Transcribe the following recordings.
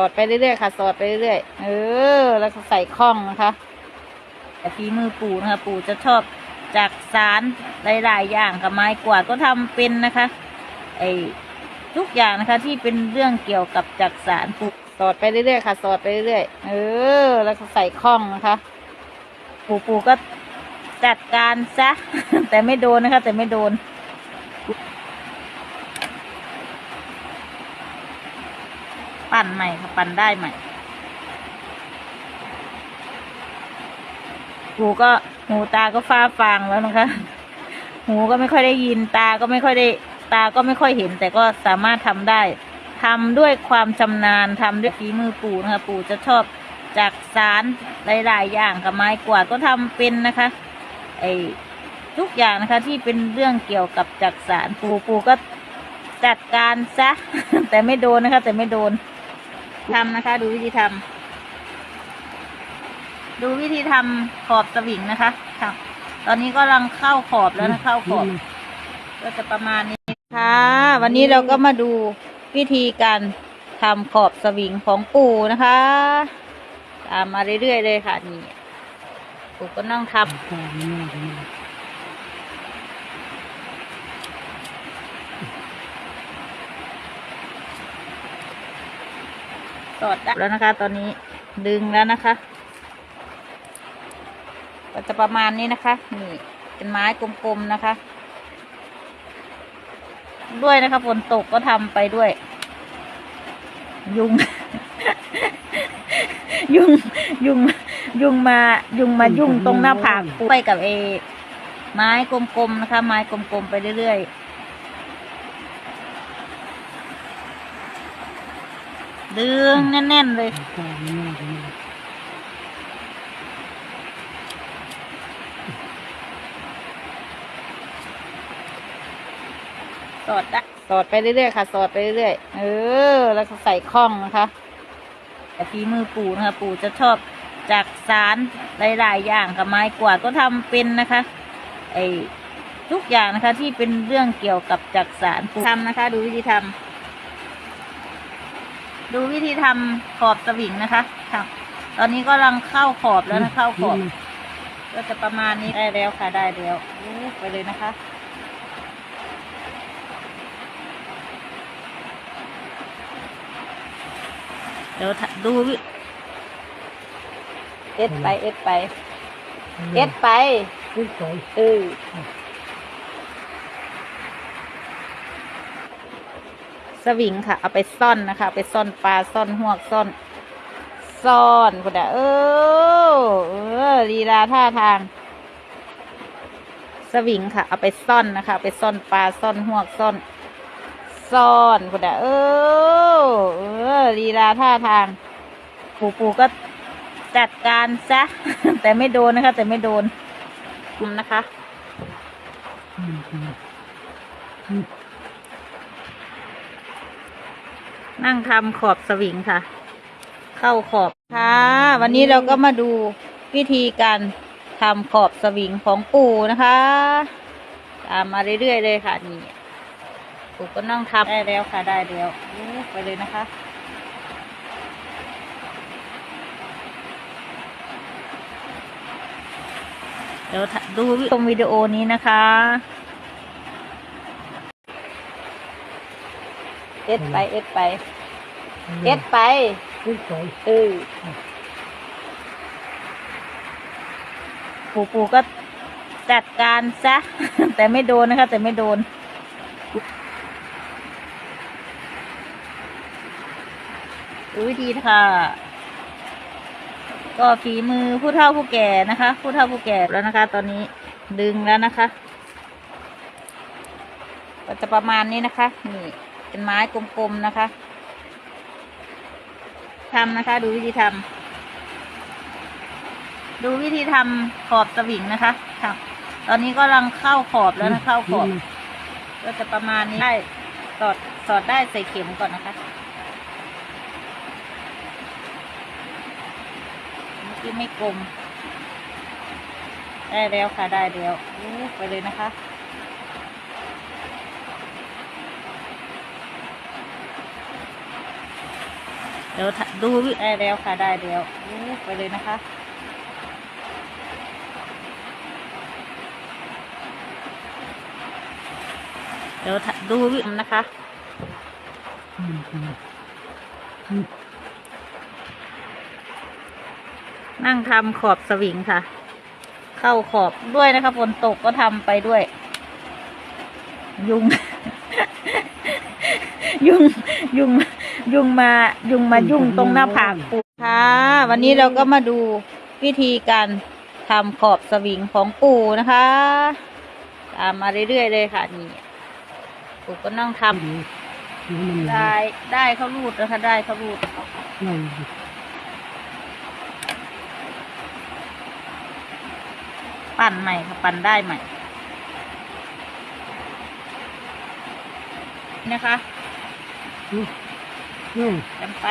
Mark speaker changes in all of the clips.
Speaker 1: อดไปเรื่อยๆค่ะสอดไปเรื่อยๆเออ แล้วก็ใส่ข้องนะคะแต่ฝีมือปู่นะคะปู่จะชอบจากสารหลายๆอย่างกับไม้กวาดก็ทำเป็นนะคะ ไอทุกอย่างนะคะ ที่เป็นเรื่องเกี่ยวกับจักสารปู่สอดไปเรื่อยๆค่ะ สอดไปเรื่อยๆเออ แล้วก็ใส่ข้องนะคะ ปู่ปู่ก็จัดการซะแต่ไม่โดนนะคะ แต่ไม่โดน ปั่นใหม่ค่ะปั่นได้ใหม่หูก็หูตาก็ฟ้าฟางแล้วนะคะ หูก็ไม่ค่อยได้ยินตาก็ไม่ค่อยได้ตาก็ไม่ค่อยเห็น แต่ก็สามารถทำได้ทำด้วยความชำนาญทำด้วยฝีมือปู่นะคะปู่จะชอบจากสารหลาย ๆ อย่างกับไม้กวาดก็ทำเป็นนะคะไอ้ทุกอย่างนะคะที่เป็นเรื่องเกี่ยวกับจักสารปู่ปู่ก็จัดการซะแต่ไม่โดนนะคะ แต่ไม่โดน ทำนะคะ ดูวิธีทำดูวิธีทำขอบสวิงนะคะค่ะตอนนี้ก็กำลังเข้าขอบแล้วนะเข้าขอบ ก็จะประมาณนี้ค่ะ วันนี้เราก็มาดูวิธีการทำขอบสวิงของปู่นะคะตามมาเรื่อยๆเลยค่ะนี่ปู่ก็นั่งทำ สอดแล้วนะคะ ตอนนี้ดึงแล้วนะคะ ก็จะประมาณนี้นะคะนี่เป็นไม้กลมๆนะคะ ด้วยนะคะฝนตกก็ทำไปด้วย ยุง ยุงยุงยุงมายุงมายุ่งตรงหน้าผากไปกับเอไม้กลมๆนะคะ ไม้กลมๆไปเรื่อยๆ ดึงแน่นๆเลยสอดได้สอดไปเรื่อยๆค่ะ สอดไปเรื่อยๆ เออ แล้วก็ใส่ข้องนะคะแต่ฝีมือปู่นะคะ ปู่จะชอบจากสารหลายๆอย่างกับไม้กวาดก็ทำเป็นนะคะ ไอทุกอย่างนะคะที่เป็นเรื่องเกี่ยวกับจักสารปู่ทำนะคะ ดูวิธีทำ ดูวิธีทำขอบสวิงนะคะค่ะตอนนี้ก็กำลังเข้าขอบแล้วนะเข้าขอบ ก็จะประมาณนี้ได้แล้วค่ะได้แล้วอู้ไปเลยนะคะเดี๋ยวถ้าดูวิเอ็ดไปเอ็ดไป เอ็ดไปเออ สวิงค่ะ เอาไปซ่อนนะคะ ไปซ่อนปลาซ่อนหวกซ่อน ซ่อนคุณอะเออเออลีลาท่าทาง สวิงค่ะ เอาไปซ่อนนะคะ ไปซ่อนปลาซ่อนหวกซ่อน ซ่อนคุณอะเออเออลีลาท่าทาง ปู่ปู่ก็จัดการซะ แต่ไม่โดนนะคะ แต่ไม่โดนคุมนะคะ นั่งทำขอบสวิงค่ะ เข้าขอบค่ะ วันนี้เราก็มาดูวิธีการทำขอบสวิงของปู่นะคะตามมาเรื่อยๆเลยค่ะนี่ปู่ก็นั่งทำได้แล้วค่ะได้แล้วไปเลยนะคะเดี๋ยวดูชมวิดีโอนี้นะคะ เอ็ดไปเอ็ดไปเอ็ดไปเออปู่ปู่ก็จัดการซะ แต่ไม่โดนนะคะ แต่ไม่โดนดูวิธีค่ะ ก็ฝีมือผู้เฒ่าผู้แก่นะคะ ผู้เฒ่าผู้แก่แล้วนะคะ ตอนนี้ดึงแล้วนะคะ ก็จะประมาณนี้นะคะ นี่ เป็นไม้กลมๆนะคะทำนะคะ ดูวิธีทำดูวิธีทำขอบสวิงนะคะค่ะตอนนี้ก็กำลังเข้าขอบแล้วนะเข้าขอบ ก็จะประมาณนี้ได้สอดสอดได้ใส่เข็มก่อนนะคะเมื่อกี้ไม่กลม ได้แล้วค่ะได้แล้วอู้ไปเลยนะคะ เเดูได้แล้วค่ะได้แล้วไปเลยนะคะเดี๋ยวดูวิมนะคะนั่งทำขอบสวิงค่ะ เข้าขอบด้วยนะคะฝนตกก็ทำไปด้วย ยุง ยุงยุง ยุงมายุงมายุ่งตรงหน้าผากปูค่ะวันนี้เราก็มาดูวิธีการทำขอบสวิงของปูนะคะ ตามมาเรื่อยๆเลยค่ะนี่ปูก็นั่งทำ
Speaker 2: ดูดูมัน
Speaker 1: ได้ได้เขารูดนะคะ ได้เขารูด
Speaker 2: นั่ง
Speaker 1: ปั่นใหม่ค่ะปั่นได้ใหม่นะคะ
Speaker 2: อืมอืม
Speaker 1: กันไป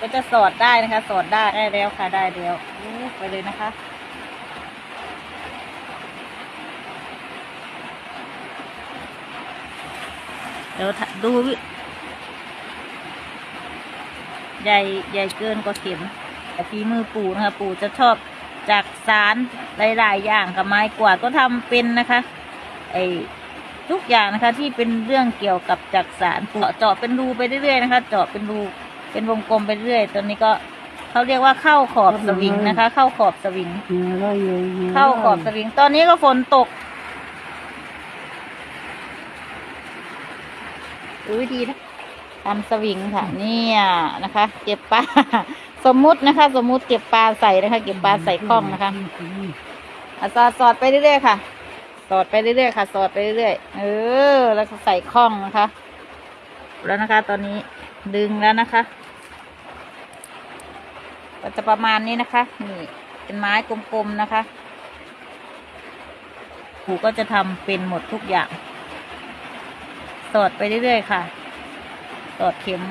Speaker 1: ก็จะสอดได้นะคะ สอดได้ได้แล้วค่ะได้แล้วไปเลยนะคะเดี๋ยวดูใหญ่ใหญ่เกินกว่าเข็มแต่ฝีมือปู่นะคะ ปู่จะชอบจากสารหลายๆอย่างกับไม้กวาดก็ทำเป็นนะคะ ไอ ทุกอย่างนะคะ ที่เป็นเรื่องเกี่ยวกับจักสารปู่เจาะเป็นรูไปเรื่อยๆนะคะ เจาะเป็นรูเป็นวงกลมไปเรื่อยตัวนี้ก็เขาเรียกว่าเข้าขอบสวิงนะคะ เข้าขอบสวิง
Speaker 2: เนื้อได้เยอะ
Speaker 1: เข้าขอบสวิง ตอนนี้ก็ฝนตกดูวิธีนะทำสวิงค่ะ เนี่ยนะคะ เก็บปลาสมมุตินะคะ สมมุติเก็บปลาใส่นะคะ เก็บปลาใส่คล้องนะคะ
Speaker 2: อืม
Speaker 1: อะสอดสอดไปเรื่อยๆค่ะ สอดไปเรื่อยๆค่ะ สอดไปเรื่อยๆเออ แล้วก็ใส่คล้องนะคะ แล้วนะคะ ตอนนี้ดึงแล้วนะคะ ก็จะประมาณนี้นะคะ นี่เป็นไม้กลมๆนะคะผูก็จะทำเป็นหมดทุกอย่าง สอดไปเรื่อยๆค่ะ สอดเข็ม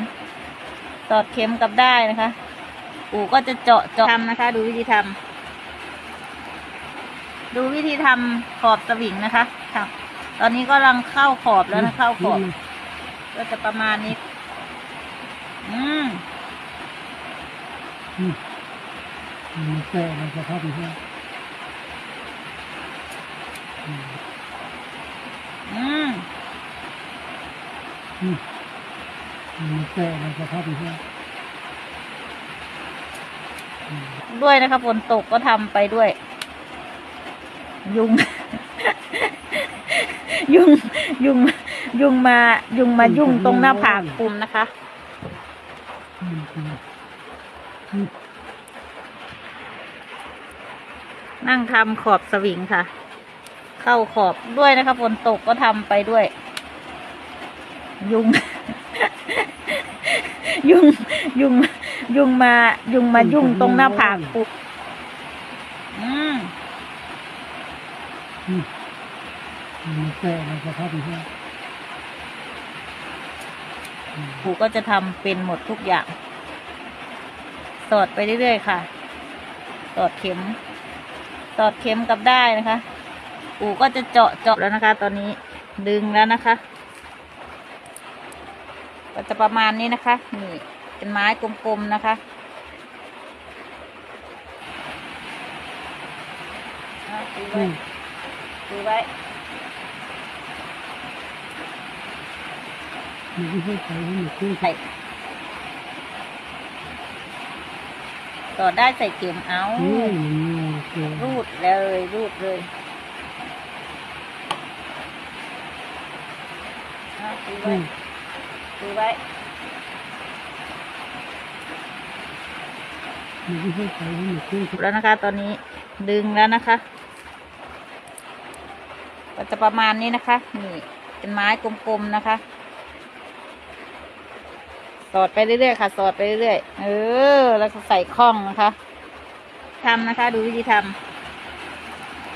Speaker 1: สอดเข็มกับได้นะคะปู่ก็จะเจาะเจาะทำนะคะ ดูวิธีทำ ดูวิธีทำขอบสวิงนะคะค่ะตอนนี้ก็กำลังเข้าขอบแล้วนะเข้าขอบ ก็จะประมาณนี้ อืม
Speaker 2: อืมอืมแกะมันจะพับอยู่ที่อืม
Speaker 1: อืม
Speaker 2: อืมอืมแกะมันจะพับอยู่ที่อืม
Speaker 1: ด้วยนะคะฝนตกก็ทำไปด้วย ยุง ยุง ยุง ยุงมา ยุงมายุ่งตรงหน้าผากปุ่มนะคะ นั่งทำขอบสวิงค่ะ เข้าขอบด้วยนะคะฝนตกก็ทำไปด้วย ยุง ยุง ยุง ยุงมา ยุงมายุ่งตรงหน้าผากปุ๊บอืม
Speaker 2: อื มอืมแกะมันจะพับอยู่ที่อืม
Speaker 1: ปู่ก็จะทำเป็นหมดทุกอย่าง สอดไปเรื่อยๆค่ะ สอดเข็ม สอดเข็มกับได้นะคะ ปู่ก็จะเจาะเจาะแล้วนะคะ ตอนนี้ดึงแล้วนะคะ ก็จะประมาณนี้นะคะ นี่เป็นไม้กลมๆนะคะอะถือ
Speaker 2: อื
Speaker 1: ไว้
Speaker 2: ม
Speaker 1: ถือไว้
Speaker 2: มันไม่ใช่ใช้ให้มันขึ้น
Speaker 1: ใส่สอดได้ใส่เข็มเอา
Speaker 2: อืมแกะ
Speaker 1: รูดเลยรูดเลยอะถือ
Speaker 2: อื
Speaker 1: ไว้
Speaker 2: ม
Speaker 1: ถือไว้
Speaker 2: มันไม่ใช่ใช้ให้มันขึ้น
Speaker 1: แล้วนะคะ ตอนนี้ดึงแล้วนะคะ ก็จะประมาณนี้นะคะนี่เป็นไม้กลมๆนะคะ สอดไปเรื่อยๆค่ะ สอดไปเรื่อยๆเออ แล้วก็ใส่คล้องนะคะทำนะคะ ดูวิธีท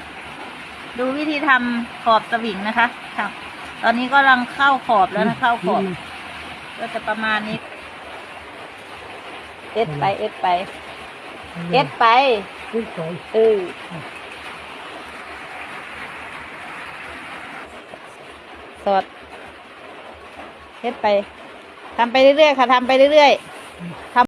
Speaker 1: ำดูวิธีทำขอบสวิงนะคะค่ะตอนนี้ก็กำลังเข้าขอบแล้วนะเข้าขอบ ก็จะประมาณนี้ เอ็ดไป เอ็ดไป เอ็ดไป
Speaker 2: ขึ้นไป
Speaker 1: เออ สดเฮ็ดไปทำไปเรื่อยๆค่ะทำไปเรื่อยๆทำ